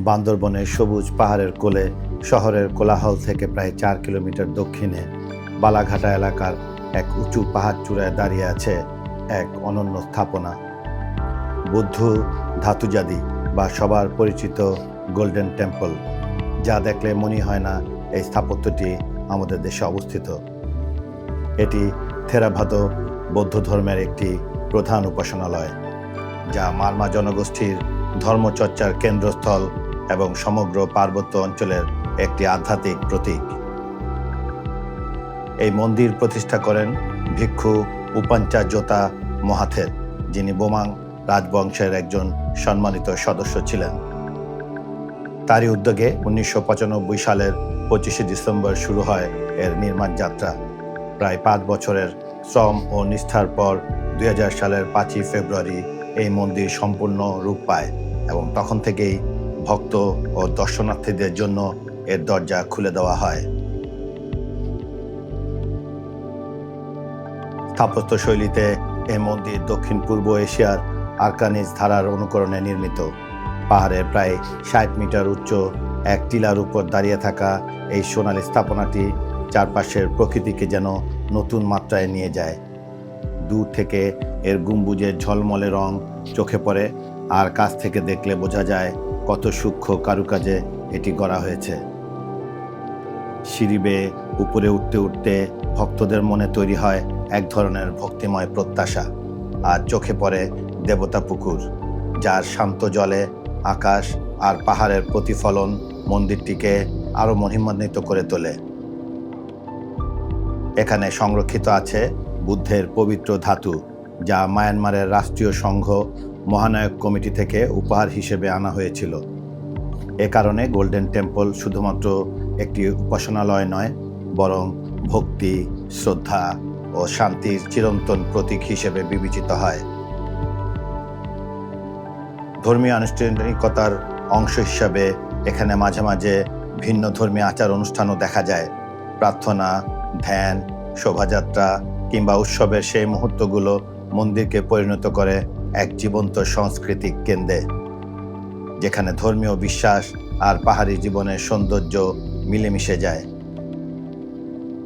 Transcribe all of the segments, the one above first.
বান্দরবনের সবুজ পাহাড়ের কোলে শহরের কোলাহল থেকে প্রায় চার কিলোমিটার দক্ষিণে বালাঘাটা এলাকার এক উঁচু পাহাড় চূড়ায় দাঁড়িয়ে আছে এক অনন্য স্থাপনা। বুদ্ধ, ধাতুজাদি বা সবার পরিচিত গোল্ডেন টেম্পল, যা দেখলে মনে হয় না এই স্থাপত্যটি আমাদের দেশে অবস্থিত। এটি থেরাভাদ বৌদ্ধ ধর্মের একটি প্রধান উপাসনালয়, যা মার্মা জনগোষ্ঠীর ধর্মচর্চার কেন্দ্রস্থল এবং সমগ্র পার্বত্য অঞ্চলের একটি আধ্যাত্মিক প্রতীক। এই মন্দির প্রতিষ্ঠা করেন ভিক্ষু উপাঞ্চার্যতা মহাথের, যিনি বোমাং রাজবংশের একজন সম্মানিত সদস্য ছিলেন। তারই উদ্যোগে উনিশশো পঁচানব্বই সালের পঁচিশে ডিসেম্বর শুরু হয় এর নির্মাণ যাত্রা। প্রায় পাঁচ বছরের শ্রম ও নিষ্ঠার পর দুই হাজার সালের পাঁচই ফেব্রুয়ারি এই মন্দির সম্পূর্ণ রূপ পায় এবং তখন থেকেই ভক্ত ও দর্শনার্থীদের জন্য এর দরজা খুলে দেওয়া হয়। স্থাপত্য শৈলীতে এই মন্দির দক্ষিণ পূর্ব এশিয়ার আরকানিজ ধারার অনুকরণে নির্মিত। পাহাড়ের প্রায় ষাট মিটার উচ্চ এক টিলার উপর দাঁড়িয়ে থাকা এই সোনালী স্থাপনাটি চারপাশের প্রকৃতিকে যেন নতুন মাত্রায় নিয়ে যায়। দূর থেকে এর গম্বুজের ঝলমলে রং চোখে পড়ে, আর কাছ থেকে দেখলে বোঝা যায় কত সূক্ষ্ম কারুকাজে এটি গড়া হয়েছে। সিঁড়ি বেয়ে উপরে উঠতে উঠতে ভক্তদের মনে তৈরি হয় এক ধরনের ভক্তিময় প্রত্যাশা, আর চোখে পড়ে দেবতা পুকুর, যার শান্ত জলে আকাশ আর পাহাড়ের প্রতিফলন মন্দিরটিকে আরও মহিমান্বিত করে তোলে। এখানে সংরক্ষিত আছে বুদ্ধের পবিত্র ধাতু, যা মায়ানমারের রাষ্ট্রীয় সংঘ মহানায়ক কমিটি থেকে উপহার হিসেবে আনা হয়েছিল। এ কারণে গোল্ডেন টেম্পল শুধুমাত্র একটি উপাসনালয় নয়, বরং ভক্তি, শ্রদ্ধা ও শান্তির চিরন্তন প্রতীক হিসেবে বিবেচিত হয়। ধর্মীয় আনুষ্ঠানিকতার অংশ হিসাবে এখানে মাঝে মাঝে ভিন্ন ধর্মীয় আচার অনুষ্ঠানও দেখা যায়। প্রার্থনা, ধ্যান, শোভাযাত্রা কিংবা উৎসবের সেই মুহূর্তগুলো মন্দিরকে পরিণত করে এক জীবন্ত সাংস্কৃতিক কেন্দ্রে, যেখানে ধর্মীয় বিশ্বাস আর পাহাড়ি জীবনের সৌন্দর্য মিলেমিশে যায়।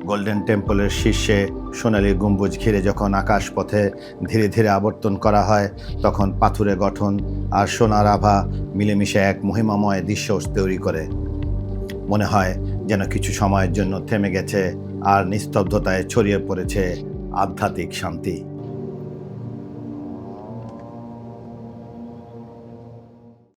গোল্ডেন টেম্পলের শীর্ষে সোনালী গম্বুজ ঘিরে যখন আকাশ পথে ধীরে ধীরে আবর্তন করা হয়, তখন পাথুরে গঠন আর সোনার আভা মিলেমিশে এক মহিমাময় দৃশ্য তৈরি করে। মনে হয় যেন কিছু সময়ের জন্য থেমে গেছে আর নিস্তব্ধতায় ছড়িয়ে পড়েছে আধ্যাত্মিক শান্তি।